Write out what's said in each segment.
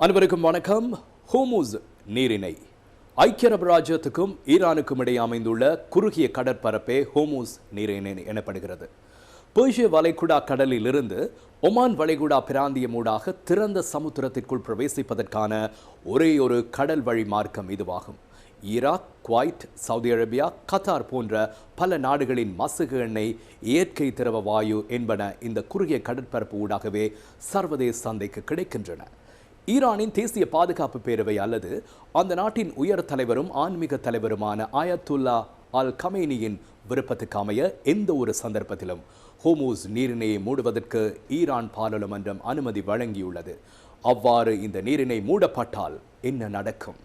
அனைவருக்கும் வணக்கம். ஹோமூஸ் நீரிணை. ஐக்கிய அரபு ராஜ்யத்துக்கும் ஈரானுக்கும் இடையே அமைந்துள்ள குறுகிய கடற்பரப்பே ஹோமூஸ் நீரிணை எனப்படுகிறது. பேர்ஷிய வளைகுடா கடலிலிருந்து ஒமான் வளைகுடா பிராந்தியமூடாக திறந்த சமுத்திரத்திற்குள் பிரவேசிப்பதற்கான ஒரே ஒரு கடல் வழி மார்க்கம் இதுவாகும். Iraq Kuwait Saudi Arabia Qatar போன்ற பல நாடுகளின் மசகு எண்ணெய் இயற்கை திரவ வாயு என்பன இந்த குறுகிய கடற்பரப்பு ஊடாகவே சர்வதேச சந்தைக்கு கிடைக்கின்றன. ஈரானின் தேசிய பாதுகாப்பு பேரவை அல்லது அந்த நாட்டின் உயர் தலைவரும் ஆன்மீக தலைவருமான ஆயத்துல்லா அல் கமேனியின் விருப்பத்துக்கு அமைய எந்த ஒரு சந்தர்ப்பத்திலும் ஹோமூஸ் நீரிணையை மூடுவதற்கு ஈரான் பாராளுமன்றம் அனுமதி வழங்கியுள்ளது. அவ்வாறு இந்த நீரிணை மூடப்பட்டால் என்ன நடக்கும்?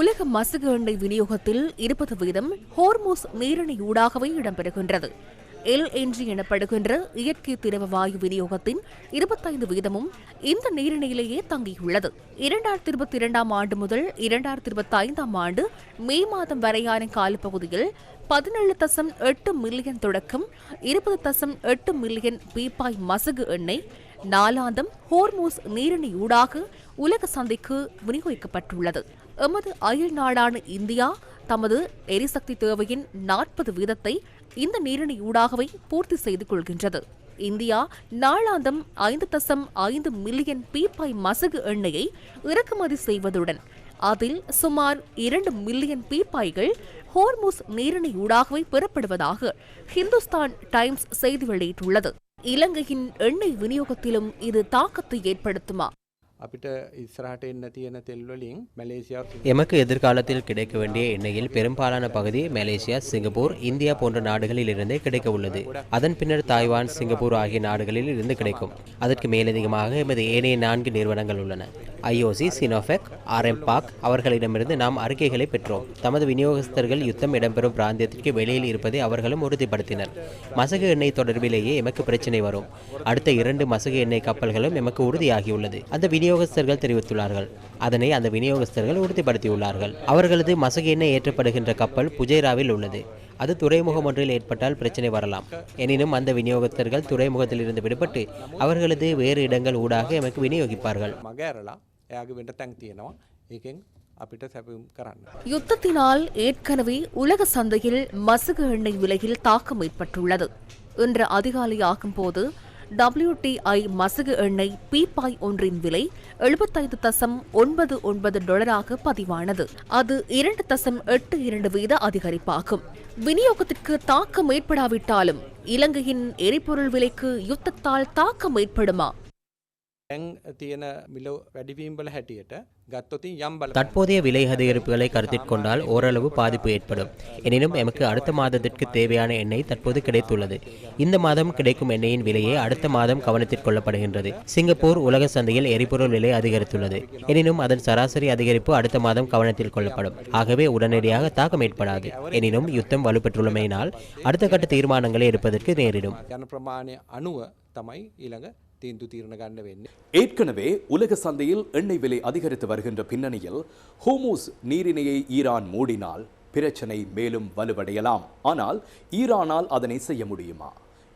உலக மசகு எண்ணெய் விநியோகத்தில் இருபது வீதம் ஹோர்மோஸ் நீரிணை ஊடாகவே இடம்பெறுகின்றது. எல்என்ஜி எனப்படுகின்ற இயற்கை திரவ வாயு விநியோகத்தின் இருபத்தைந்து வீதமும் இந்த நீரிணையிலேயே தங்கியுள்ளது. இரண்டாயிரத்தி இருபத்தி இரண்டாம் ஆண்டு முதல் இரண்டாயிரத்தி இருபத்தி ஐந்தாம் ஆண்டு மே மாதம் வரையான காலப்பகுதியில் பதினேழு தசம் எட்டு மில்லியன் தொடக்கம் இருபது தசம் எட்டு மில்லியன் பீப்பாய் மசகு எண்ணெய் நாலாந்தம் ஹோர்மோஸ் நீரிணை ஊடாக உலக சந்தைக்கு விநியோகிக்கப்பட்டுள்ளது. எமது அயல் நாடான இந்தியா தமது எரிசக்தி தேவையின் நாற்பது வீதத்தை இந்த நீரிணை ஊடாகவே பூர்த்தி செய்து கொள்கின்றது. இந்தியா நாளாந்தம் ஐந்து தசம் ஐந்து மில்லியன் பீப்பாய் மசகு எண்ணெயை இறக்குமதி செய்வதுடன் அதில் சுமார் இரண்டு மில்லியன் பீப்பாய்கள் ஹோர்முஸ் நீரிணை ஊடாகவே பெறப்படுவதாக ஹிந்துஸ்தான் டைம்ஸ் செய்தி வெளியிட்டுள்ளது. இலங்கையின் எண்ணெய் விநியோகத்திலும் இது தாக்கத்தை ஏற்படுத்துமா? අපිට ඉස්සරහට එන්න තියෙන තෙල් වලින් මැලේසියාව எமக்கு எதிர்காலத்தில் கிடைக்க வேண்டிய எண்ணெயில் பெரும்பாலான பகுதி மலேசியா சிங்கப்பூர் இந்தியா போன்ற நாடுகளில் இருந்தே கிடைக்க உள்ளது அதன் பின்னர் தாய்வான் சிங்கப்பூர் ஆகிய நாடுகளில் இருந்து கிடைக்கும் அதற்கு மேலதிகமாக எமது ஏனைய நான்கு நிறுவனங்கள் உள்ளன ஐஓசி சினோஃபெக் ஆர் பாக் அவர்களிடமிருந்து நாம் அறிக்கைகளை பெற்றோம். தமது விநியோகஸ்தர்கள் யுத்தம் இடம்பெறும் பிராந்தியத்திற்கு வெளியில் இருப்பதை அவர்களும் உறுதிப்படுத்தினர். மசகு எண்ணெய் தொடர்பிலேயே எமக்கு பிரச்சினை வரும். அடுத்த இரண்டு மசகு எண்ணெய் கப்பல்களும் எமக்கு உறுதியாகியுள்ளது அந்த விநியோகஸ்தர்கள் தெரிவித்துள்ளார்கள். அதனை அந்த விநியோகஸ்தர்கள் உறுதிப்படுத்தியுள்ளார்கள். அவர்களது மசகு எண்ணெய் ஏற்றப்படுகின்ற கப்பல் புஜேராவில் உள்ளது. அது துறைமுகம் ஒன்றில் ஏற்பட்டால் பிரச்சனை வரலாம். எனினும் அந்த விநியோகஸ்தர்கள் துறைமுகத்திலிருந்து விடுபட்டு அவர்களது வேறு இடங்கள் ஊடாக எமக்கு விநியோகிப்பார்கள். එයාගේ වෙන්ට තැන් තියෙනවා ඒකෙන් අපිට සැපම් කරන්න. யுத்தத்தினால் ஏற்கனவே உலக சந்தையில் மசகு எண்ணெய் விலையில் தாக்கம் ஏற்பட்டுள்ளது இன்று அதிகாலை ஆகும்போது WTI மசகு எண்ணெய் பீப்பாய் ஒன்றின் விலை எழுபத்தைந்து தசம் ஒன்பது ஒன்பது டாலராக பதிவானது அது இரண்டு தசம் எட்டு இரண்டு வீத அதிகரிப்பாகும் விநியோகத்திற்கு தாக்கம் ஏற்படாவிட்டாலும் இலங்கையின் எரிபொருள் விலைக்கு யுத்தத்தால் தாக்கம் ஏற்படுமா தற்போதைய விலை அதிகரிப்புகளை கருத்தில் கொண்டால் ஓரளவு பாதிப்பு ஏற்படும் எனினும் எமக்கு அடுத்த மாதத்திற்கு தேவையான எண்ணெய் தற்போது கிடைத்துள்ளது இந்த மாதம் கிடைக்கும் எண்ணெயின் விலையே அடுத்த மாதம் கவனத்தில் கொள்ளப்படுகின்றது சிங்கப்பூர் உலக சந்தையில் எரிபொருள் விலை அதிகரித்துள்ளது எனினும் அதன் சராசரி அதிகரிப்பு அடுத்த மாதம் கவனத்தில் கொள்ளப்படும் ஆகவே உடனடியாக தாக்கம் ஏற்படாது எனினும் யுத்தம் வலுப்பெற்றுள்ளமையினால் அடுத்த கட்ட தீர்மானங்களை எடுப்பதற்கு நேரிடும் යන ප්‍රමාණය අනුව තමයි ඊළඟ තීන්දු තීරණ ගන්න වෙන්නේ. ஏற்கனவே உலக சந்தையில் எண்ணெய் விலை அதிகரித்து வருகின்ற பின்னணியில் ஹோமூஸ் நீரிணையை ஈரான் மூடினால் பிரச்சனை மேலும் வலுவடையலாம் ஆனால் ஈரானால் அதனை செய்ய முடியுமா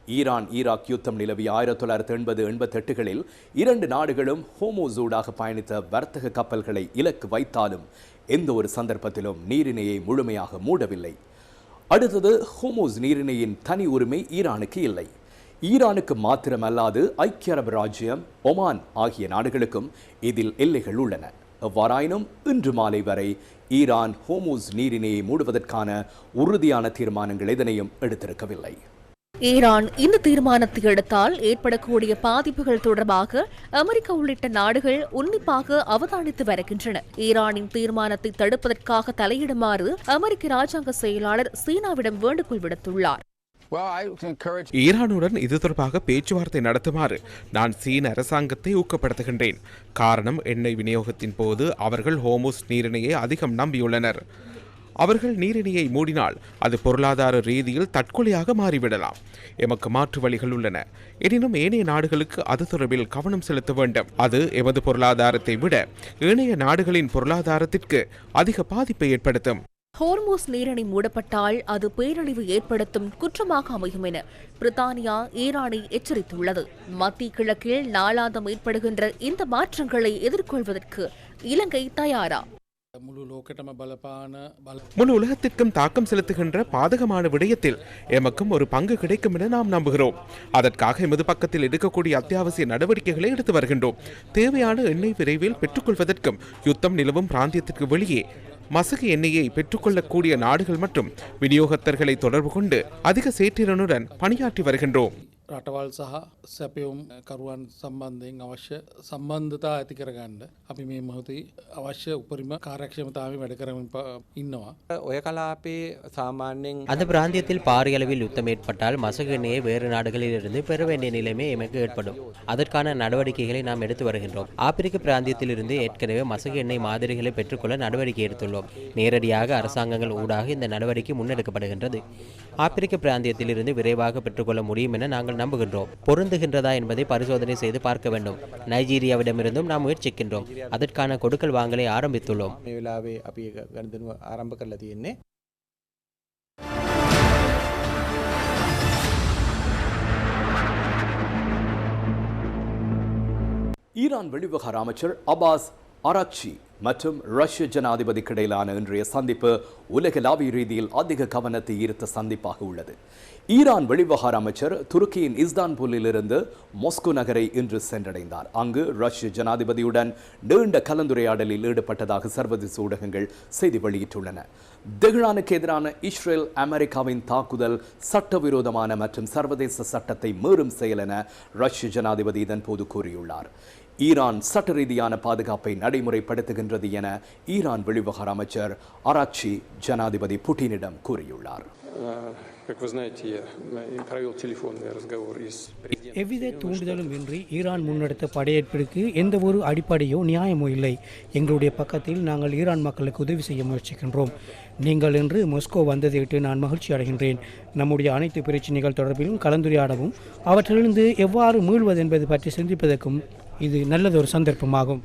ஈரான் ஈராக் யுத்தம் நிலவிய ஆயிரத்தி தொள்ளாயிரத்தி எண்பது எண்பத்தெட்டுகளில் இரண்டு நாடுகளும் ஹோமோஸ் ஊடாக பயணித்த வர்த்தக கப்பல்களை இலக்கு வைத்தாலும் எந்த ஒரு சந்தர்ப்பத்திலும் நீரிணையை முழுமையாக மூடவில்லை அடுத்தது ஹோமோஸ் நீரிணையின் தனி உரிமை ஈரானுக்கு இல்லை ஈரானுக்கு மாத்திரமல்லாது ஐக்கிய அரபு ராஜ்யம் ஒமான் ஆகிய நாடுகளுக்கும் இதில் எல்லைகள் உள்ளன. எவ்வாறாயினும் இன்று மாலை வரை ஈரான் ஹோமூஸ் நீரினை மூடுவதற்கான உறுதியான தீர்மானங்கள் எதனையும் எடுத்திருக்கவில்லை. ஈரான் இந்த தீர்மானத்தை எடுத்தால் ஏற்படக்கூடிய பாதிப்புகள் தொடர்பாக அமெரிக்கா உள்ளிட்ட நாடுகள் உன்னிப்பாக அவதானித்து வருகின்றன. ஈரானின் தீர்மானத்தை தடுப்பதற்காக தலையிடுமாறு அமெரிக்க ராஜாங்க செயலாளர் சீனாவிடம் வேண்டுகோள் விடுத்துள்ளார். ஈரானுடன் இது தொடர்பாக பேச்சுவார்த்தை நடத்துமாறு நான் சீன அரசாங்கத்தை ஊக்கப்படுத்துகின்றேன். காரணம் எண்ணெய் விநியோகத்தின் போது அவர்கள் ஹோமோஸ் நீரிணையை அதிகம் நம்பியுள்ளனர். அவர்கள் நீரிணையை மூடினால் அது பொருளாதார ரீதியில் தற்கொலையாக மாறிவிடலாம். எமக்கு மாற்று வழிகள் உள்ளன. எனினும் ஏனைய நாடுகளுக்கு அது தொடர்பில் கவனம் செலுத்த வேண்டும். அது எமது பொருளாதாரத்தை விட ஏனைய நாடுகளின் பொருளாதாரத்திற்கு அதிக பாதிப்பை ஏற்படுத்தும். ஹோர்மோஸ் நீரணி மூடப்பட்டால் அது பேரழிவு ஏற்படுத்தும் குற்றமாக அமையும் என பிரித்தானியா ஈரானை எச்சரித்துள்ளது. மத்திய கிழக்கில் நாளாந்தம் ஏற்படுகின்ற இந்த மாற்றங்களை எதிர்கொள்வதற்கு இலங்கை தயாரா? முழு உலகத்திற்கும் தாக்கம் செலுத்துகின்ற பாதகமான விடயத்தில் எமக்கும் ஒரு பங்கு கிடைக்கும் என நாம் நம்புகிறோம். அதற்காக எமது பக்கத்தில் எடுக்கக்கூடிய அத்தியாவசிய நடவடிக்கைகளை எடுத்து வருகின்றோம். தேவையான எண்ணெய் விரைவில் பெற்றுக்கொள்வதற்கும் யுத்தம் நிலவும் பிராந்தியத்திற்கு வெளியே மசகு எண்ணெயை பெற்றுக்கொள்ளக்கூடிய நாடுகள் மற்றும் விநியோகத்தர்களை தொடர்பு கொண்டு அதிக சேற்றிறனுடன் பணியாற்றி வருகின்றோம். රටවල් සහ සැපයුම් කරුවන් සම්බන්ධයෙන් අවශ්‍ය සම්බන්ධතා ඇති කරගන්න අපි මේ මොහොතේ අවශ්‍ය උපරිම කාරක්ෂමතාව වැඩ කරමින් ප- ඉන්නවා. ඔය කලාපේ සාමාන්‍යයෙන් அந்த பிராந்தியத்தில் பாரிய அளவில் யுத்தம் ஏற்பட்டால் மசகு எண்ணெயை வேறு நாடுகளிலிருந்து பெற வேண்டிய நிலைமை எமக்கு ஏற்படும் அதற்கான நடவடிக்கைகளை நாம் எடுத்து வருகின்றோம் ஆப்பிரிக்க பிராந்தியத்திலிருந்து ஏற்கனவே மசகு எண்ணெய் மாதிரிகளை பெற்றுக்கொள்ள நடவடிக்கை எடுத்துள்ளோம் நேரடியாக அரசாங்கங்கள் ஊடாக இந்த நடவடிக்கை முன்னெடுக்கப்படுகின்றது ஆப்பிரிக்க பிராந்தியத்திலிருந்து விரைவாக பெற்றுக்கொள்ள முடியும் என நாங்கள் நம்புகின்றோம். பொருந்துகின்றதா என்பதை பரிசோதனை செய்து பார்க்க வேண்டும். நைஜீரியாவிடமிருந்தும் நாம் முயற்சிக்கின்றோம். அதற்கான கொடுக்கல் வாங்கலை ஆரம்பித்துள்ளோம். ஈரான் வெளிவிவகார அமைச்சர் அபாஸ் ஆராக்சி மற்றும் ரஷ்ய ஜனாதிபதிக்கு இடையிலான இன்றைய சந்திப்பு உலகளாவிய ரீதியில் அதிக கவனத்தை ஈர்த்த சந்திப்பாக உள்ளது. ஈரான் வெளிவகார அமைச்சர் துருக்கியின் இஸ்தான்புல்லில் இருந்து நகரை இன்று சென்றடைந்தார். அங்கு ரஷ்ய ஜனாதிபதியுடன் நீண்ட கலந்துரையாடலில் ஈடுபட்டதாக சர்வதேச ஊடகங்கள் செய்தி வெளியிட்டுள்ளன. தெஹ்ரானுக்கு எதிரான இஸ்ரேல் அமெரிக்காவின் தாக்குதல் சட்டவிரோதமான மற்றும் சர்வதேச சட்டத்தை மீறும் செயல் என ரஷ்ய ஜனாதிபதி இதன்போது கூறியுள்ளார். ஈரான் சட்ட ரீதியான பாதுகாப்பை நடைமுறைப்படுத்துகின்றது என ஈரான் வெளிவகார அமைச்சர் ஆராய்ச்சி ஜனாதிபதி புட்டினிடம் கூறியுள்ளார். எவ்வித தூண்டுதலும் இன்றி ஈரான் முன்னெடுத்த படையெடுப்பிற்கு எந்த ஒரு அடிப்படையோ நியாயமோ இல்லை. எங்களுடைய பக்கத்தில் நாங்கள் ஈரான் மக்களுக்கு உதவி செய்ய முயற்சிக்கின்றோம். நீங்கள் இன்று மொஸ்கோ வந்ததை விட்டு நான் மகிழ்ச்சி அடைகின்றேன். நம்முடைய அனைத்து பிரச்சனைகள் தொடர்பிலும் கலந்துரையாடவும் அவற்றிலிருந்து எவ்வாறு மீள்வது என்பது பற்றி சிந்திப்பதற்கும் இது நல்லது ஒரு சந்தர்ப்பமாகும்.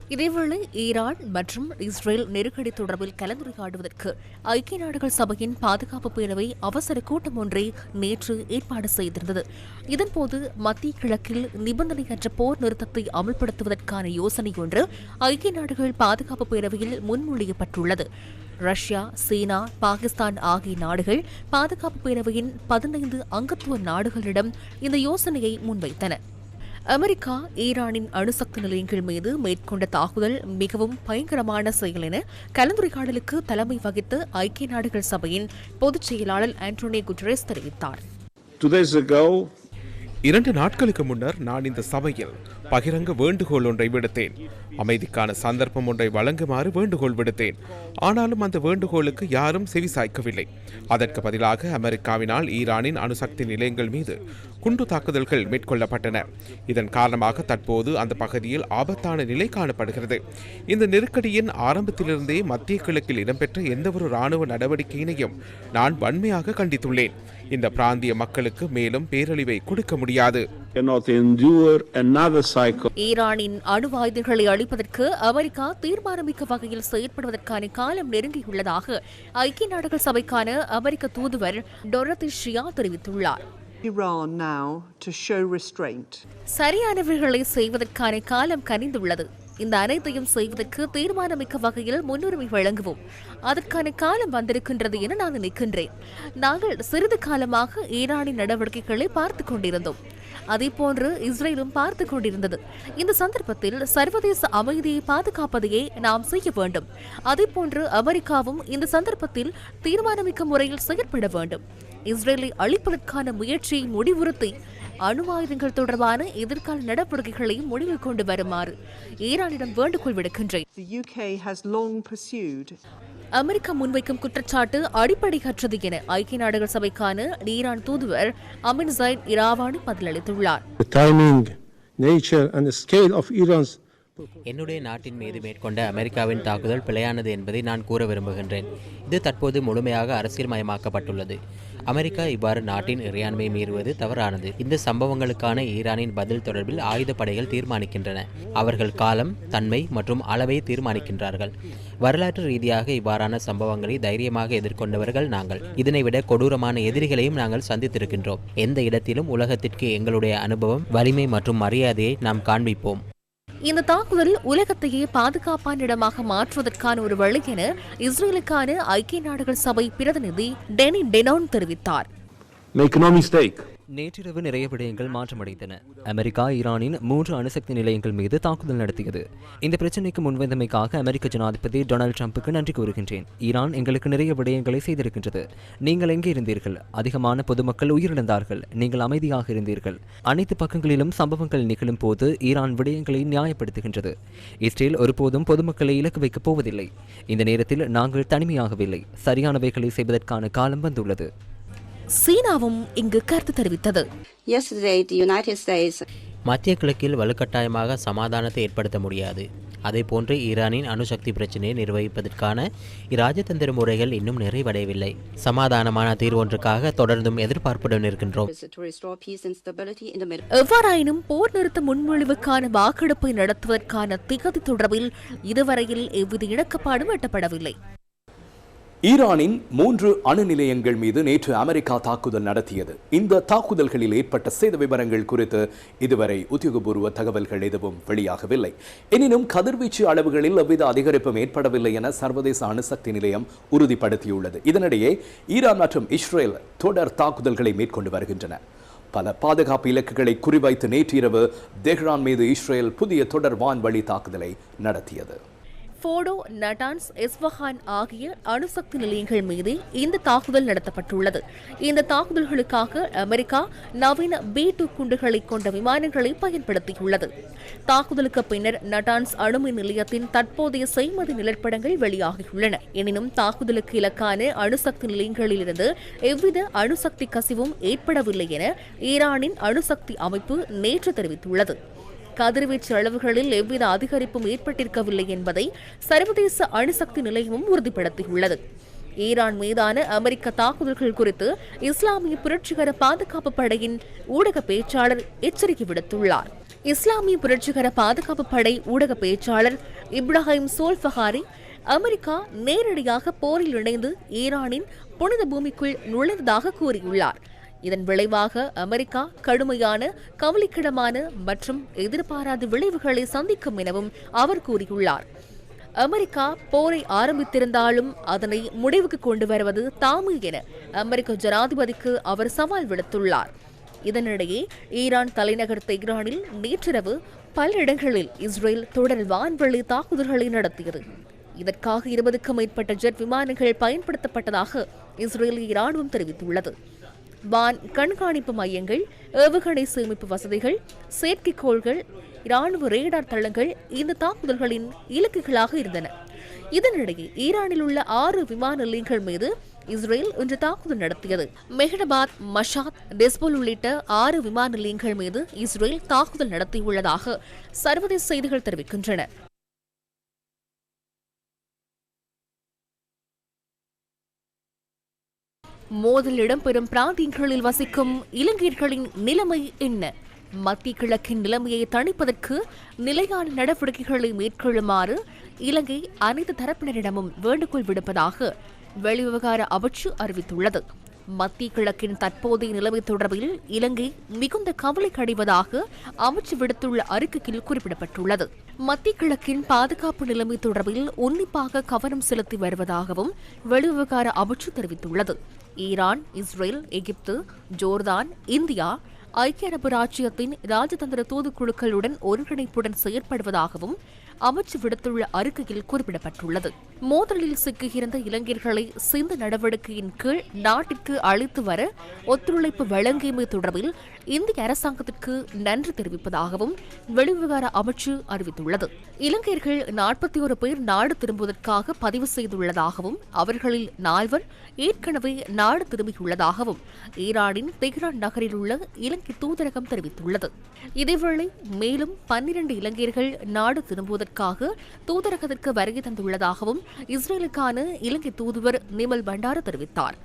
இதேவேளை ஈரான் மற்றும் இஸ்ரேல் நெருக்கடி தொடர்பில் கலந்துரையாடுவதற்கு ஐக்கிய நாடுகள் சபையின் பாதுகாப்பு பேரவை அவசர கூட்டம் ஒன்றை நேற்று ஏற்பாடு செய்திருந்தது. இதன்போது மத்திய கிழக்கில் நிபந்தனையற்ற போர் நிறுத்தத்தை அமல்படுத்துவதற்கான யோசனை ஒன்று ஐக்கிய நாடுகள் பாதுகாப்பு பேரவையில் முன்மொழியப்பட்டுள்ளது. ரஷ்யா சீனா பாகிஸ்தான் ஆகிய நாடுகள் பாதுகாப்பு பேரவையின் பதினைந்து அங்கத்துவ நாடுகளிடம் இந்த யோசனையை முன்வைத்தன. அமெரிக்கா ஈரானின் அணுசக்தி நிலையங்கள் மீது மேற்கொண்ட தாக்குதல் மிகவும் பயங்கரமான செயல் என கலந்துரையாடலுக்கு தலைமை வகித்த ஐக்கிய நாடுகள் சபையின் பொதுச் செயலாளர் ஆண்டோனி குட்ரேஸ் தெரிவித்தார். இரண்டு நாட்களுக்கு முன்னர் நான் இந்த சபையில் பகிரங்க வேண்டுகோள் ஒன்றை விடுத்தேன். அமைதிக்கான சந்தர்ப்பம் ஒன்றை வழங்குமாறு வேண்டுகோள் விடுத்தேன். ஆனாலும் அந்த வேண்டுகோளுக்கு யாரும் செவிசாய்க்கவில்லை அதற்கு பதிலாக அமெரிக்காவினால் ஈரானின் அணுசக்தி நிலையங்கள் மீது குண்டு தாக்குதல்கள் மேற்கொள்ளப்பட்டன. இதன் காரணமாக தற்போது அந்த பகுதியில் ஆபத்தான நிலை காணப்படுகிறது. இந்த நெருக்கடியின் ஆரம்பத்திலிருந்தே மத்திய கிழக்கில் இடம்பெற்ற எந்தவொரு இராணுவ நடவடிக்கையினையும் நான் வன்மையாக கண்டித்துள்ளேன். இந்த பிராந்திய மக்களுக்கு மேலும் பேரழிவை கொடுக்க முடியாது. Cannot endure another cycle. ஈரானின் அணு ஆயுதங்களை அழிப்பதற்கு அமெரிக்கா தீர்மானமிக்க வகையில் செயற்படுவதற்கான காலம் நெருங்கியுள்ளதாக ஐக்கிய நாடுகள் சபைக்கான அமெரிக்க தூதுவர் டொரத்தி ஷியா தெரிவித்துள்ளார் Iran now to show restraint. சரியானவர்களை செய்வதற்கான காலம் கனிந்துள்ளது இந்த அனைத்தையும் செய்வதற்கு தீர்மானமிக்க வகையில் முன்னுரிமை வழங்குவோம். அதற்கான காலம் வந்திருக்கின்றது என நான் நினைக்கின்றேன். நாங்கள் சிறிது காலமாக ஈரானின் நடவடிக்கைகளை பார்த்துக் கொண்டிருந்தோம். அதேபோன்று இஸ்ரேலும் பார்த்து கொண்டிருந்தது. இந்த சந்தர்ப்பத்தில் சர்வதேச அமைதியை பாதுகாப்பதையே நாம் செய்ய வேண்டும். அதேபோன்று அமெரிக்காவும் இந்த சந்தர்ப்பத்தில் தீர்மானமிக்க முறையில் செயற்பட வேண்டும். இஸ்ரேலை அழிப்பதற்கான முயற்சியை முடிவுறுத்தி அணு ஆயுதங்கள் தொடர்பான எதிர்கால நடவடிக்கைகளை முடிவில் கொண்டு வருமாறு ஈரானிடம் வேண்டுகோள் விடுக்கின்றேன். அமெரிக்கா முன்வைக்கும் குற்றச்சாட்டு அடிப்படையற்றது என ஐக்கிய நாடுகள் சபைக்கான ஈரான் தூதுவர் அமின் ஜைன் இராவானி பதிலளித்துள்ளார். என்னுடைய நாட்டின் மீது மேற்கொண்ட அமெரிக்காவின் தாக்குதல் பிழையானது என்பதை நான் கூற விரும்புகின்றேன். இது தற்போது முழுமையாக அரசியல்மயமாக்கப்பட்டுள்ளது. அமெரிக்கா இவ்வாறு நாட்டின் இறையாண்மை மீறுவது தவறானது. இந்த சம்பவங்களுக்கான ஈரானின் பதில் தொடர்பில் ஆயுதப்படைகள் தீர்மானிக்கின்றன. அவர்கள் காலம் தன்மை மற்றும் அளவை தீர்மானிக்கின்றார்கள். வரலாற்று ரீதியாக இவ்வாறான சம்பவங்களை தைரியமாக எதிர்கொண்டவர்கள் நாங்கள். இதனை விட கொடூரமான எதிரிகளையும் நாங்கள் சந்தித்திருக்கின்றோம். எந்த இடத்திலும் உலகத்திற்கு எங்களுடைய அனுபவம் வலிமை மற்றும் மரியாதையை நாம் காண்பிப்போம். இந்த தாக்குதல் உலகத்தையே பாதுகாப்பான இடமாக மாற்றுவதற்கான ஒரு வழி என இஸ்ரேலுக்கான ஐக்கிய நாடுகள் சபை பிரதிநிதி டெனி டெனோன் தெரிவித்தார் Make no mistake. நேற்றிரவு நிறைய விடயங்கள் மாற்றமடைந்தன. அமெரிக்கா ஈரானின் மூன்று அணுசக்தி நிலையங்கள் மீது தாக்குதல் நடத்தியது. இந்த பிரச்சினைக்கு முன்வந்தமைக்காக அமெரிக்க ஜனாதிபதி டொனால்டு ட்ரம்புக்கு நன்றி கூறுகின்றேன். ஈரான் எங்களுக்கு நிறைய விடயங்களை செய்திருக்கின்றது. நீங்கள் எங்கே இருந்தீர்கள்? அதிகமான பொதுமக்கள் உயிரிழந்தார்கள். நீங்கள் அமைதியாக இருந்தீர்கள். அனைத்து பக்கங்களிலும் சம்பவங்கள் நிகழும் போது ஈரான் விடயங்களை நியாயப்படுத்துகின்றது. இஸ்ரேல் ஒருபோதும் பொதுமக்களை இலக்கு வைக்கப் போவதில்லை. இந்த நேரத்தில் நாங்கள் தனிமையாகவில்லை. சரியானவைகளை செய்வதற்கான காலம் வந்துள்ளது. சீனாவும் இங்கு கருத்து தெரிவித்தது. Yesterday, the United States மத்திய கிழக்கில் வலுக்கட்டாயமாக சமாதானத்தை ஏற்படுத்த முடியாது. அதேபோன்று ஈரானின் அணுசக்தி பிரச்சினையை நிர்வகிப்பதற்கான இராஜதந்திர முறைகள் இன்னும் நிறைவடையவில்லை. சமாதானமான தீர்வொன்றுக்காக தொடர்ந்தும் எதிர்பார்ப்புடன் இருக்கின்றோம். எவ்வாறாயினும் போர் நிறுத்த முன்மொழிவுக்கான வாக்கெடுப்பை நடத்துவதற்கான திகதி தொடர்பில் இதுவரையில் எவ்வித இணக்கப்பாடும் எட்டப்படவில்லை. ஈரானின் மூன்று அணு நிலையங்கள் மீது நேற்று அமெரிக்கா தாக்குதல் நடத்தியது. இந்த தாக்குதல்களில் ஏற்பட்ட சேத விவரங்கள் குறித்து இதுவரை உத்தியோகபூர்வ தகவல்கள் எதுவும் வெளியாகவில்லை. எனினும் கதிர்வீச்சு அளவுகளில் எவ்வித அதிகரிப்பும் ஏற்படவில்லை என சர்வதேச அணுசக்தி நிலையம் உறுதிப்படுத்தியுள்ளது. இதனிடையே ஈரான் மற்றும் இஸ்ரேல் தொடர் தாக்குதல்களை மேற்கொண்டு வருகின்றன. பல பாதுகாப்பு இலக்குகளை குறிவைத்து நேற்றிரவு தெஹ்ரான் மீது இஸ்ரேல் புதிய தொடர் வான்வழி தாக்குதலை நடத்தியது. போடோ நட்டான்ஸ் எஸ்வஹான் ஆகிய அணுசக்தி நிலையங்கள் மீது இந்த தாக்குதல் நடத்தப்பட்டுள்ளது. இந்த தாக்குதல்களுக்காக அமெரிக்கா நவீன பி டூ குண்டுகளை கொண்ட விமானங்களை பயன்படுத்தியுள்ளது. தாக்குதலுக்கு பின்னர் நட்டான்ஸ் அணுமின் நிலையத்தின் தற்போதைய செய்மதி நிலப்படங்கள் வெளியாகியுள்ளன. எனினும் தாக்குதலுக்கு இலக்கான அணுசக்தி நிலையங்களிலிருந்து எவ்வித அணுசக்தி கசிவும் ஏற்படவில்லை என ஈரானின் அணுசக்தி அமைப்பு நேற்று தெரிவித்துள்ளது. கதிர்வீச்சு அளவுகளில் எவ்வித அதிகரிப்பும் ஏற்பட்டிருக்கவில்லை என்பதை சர்வதேச அணுசக்தி நிலையமும் உறுதிப்படுத்தியுள்ளது. ஈரான் மீதான அமெரிக்க தாக்குதல்கள் குறித்து இஸ்லாமிய புரட்சிகர பாதுகாப்பு படையின் ஊடக பேச்சாளர் எச்சரிக்கை விடுத்துள்ளார். இஸ்லாமிய புரட்சிகர பாதுகாப்பு படை ஊடக பேச்சாளர் இப்ராஹிம் சோல்ஃபஹாரி அமெரிக்கா நேரடியாக போரில் இணைந்து ஈரானின் புனித பூமிக்குள் நுழைந்ததாக கூறியுள்ளார். இதன் விளைவாக அமெரிக்கா கடுமையான கவலைக்கிடமான மற்றும் எதிர்பாராத விளைவுகளை சந்திக்கும் எனவும் அவர் கூறியுள்ளார். அமெரிக்கா போரை ஆரம்பித்திருந்தாலும் அதனை முடிவுக்கு கொண்டு வருவது தாமு என அமெரிக்க ஜனாதிபதிக்கு அவர் சவால் விடுத்துள்ளார். இதனிடையே ஈரான் தலைநகர் தெஹ்ரானில் நேற்றிரவு பல இடங்களில் இஸ்ரேல் தொடர் வான்வெளி தாக்குதல்களை நடத்தியது. இதற்காக இருபதுக்கும் மேற்பட்ட ஜெட் விமானங்கள் பயன்படுத்தப்பட்டதாக இஸ்ரேலிய இராணுவம் தெரிவித்துள்ளது. வான் கண்காணிப்பு மையங்கள் ஏவுகணை சேமிப்பு வசதிகள் செயற்கைக்கோள்கள் இராணுவ ரேடார் தளங்கள் இந்த தாக்குதல்களின் இலக்குகளாக இருந்தன. இதனிடையே ஈரானில் உள்ள ஆறு விமான நிலையங்கள் மீது இஸ்ரேல் இன்று தாக்குதல் நடத்தியது. மெஹ்டபாத் மஷாத் டெஸ்போல் உள்ளிட்ட ஆறு விமான நிலையங்கள் மீது இஸ்ரேல் தாக்குதல் நடத்தியுள்ளதாக சர்வதேச செய்திகள் தெரிவிக்கின்றன. மோதல் இடம்பெறும் பிராந்தியங்களில் வசிக்கும் இலங்கையர்களின் நிலைமை என்ன? மத்திய கிழக்கின் நிலைமையை தணிப்பதற்கு நிலையான நடவடிக்கைகளை மேற்கொள்ளுமாறு இலங்கை அனைத்து தரப்பினரிடமும் வேண்டுகோள் விடுப்பதாக வெளிவிவகார அமைச்சு அறிவித்துள்ளது. மத்திய கிழக்கின் தற்போதைய நிலைமை தொடர்பில் இலங்கை மிகுந்த கவலை அடைவதாக அமைச்சு விடுத்துள்ள அறிக்கையில் குறிப்பிடப்பட்டுள்ளது. மத்திய கிழக்கின் பாதுகாப்பு நிலைமை தொடர்பில் உன்னிப்பாக கவனம் செலுத்தி வருவதாகவும் வெளிவிவகார அமைச்சு தெரிவித்துள்ளது. Iran Israel Egypt Jordan India ஐக்கிய அரபு ராச்சியத்தின் ராஜதந்திர தூதுக்குழுக்களுடன் ஒருங்கிணைப்புடன் செயற்படுவதாகவும் அமைச்சு விடுத்துள்ள அறிக்கையில் குறிப்பிடப்பட்டுள்ளது. மோதலில் சிக்கியிருந்த இளைஞர்களை சிந்த நடவடிக்கையின் கீழ் நாட்டிற்கு அழைத்து வர ஒத்துழைப்பு வழங்கியமை தொடர்பில் இந்திய அரசாங்கத்திற்கு நன்றி தெரிவிப்பதாகவும் வெளிவிவகார அமைச்சு அறிவித்துள்ளது. இலங்கையர்கள் நாற்பத்தி ஒரு பேர் நாடு திரும்புவதற்காக பதிவு செய்துள்ளதாகவும் அவர்களில் நால்வர் ஏற்கனவே நாடு திரும்பியுள்ளதாகவும் ஈரானின் தெஹ்ரான் நகரில் உள்ள இலங்கை தூதரகம் தெரிவித்துள்ளது. இதேவேளை மேலும் பன்னிரண்டு இலங்கையர்கள் நாடு வழங்குவதற்காக தூதரகத்திற்கு வருகை தந்துள்ளதாகவும் இஸ்ரேலுக்கான இலங்கை தூதுவர் நிமல் பண்டார தெரிவித்தார்.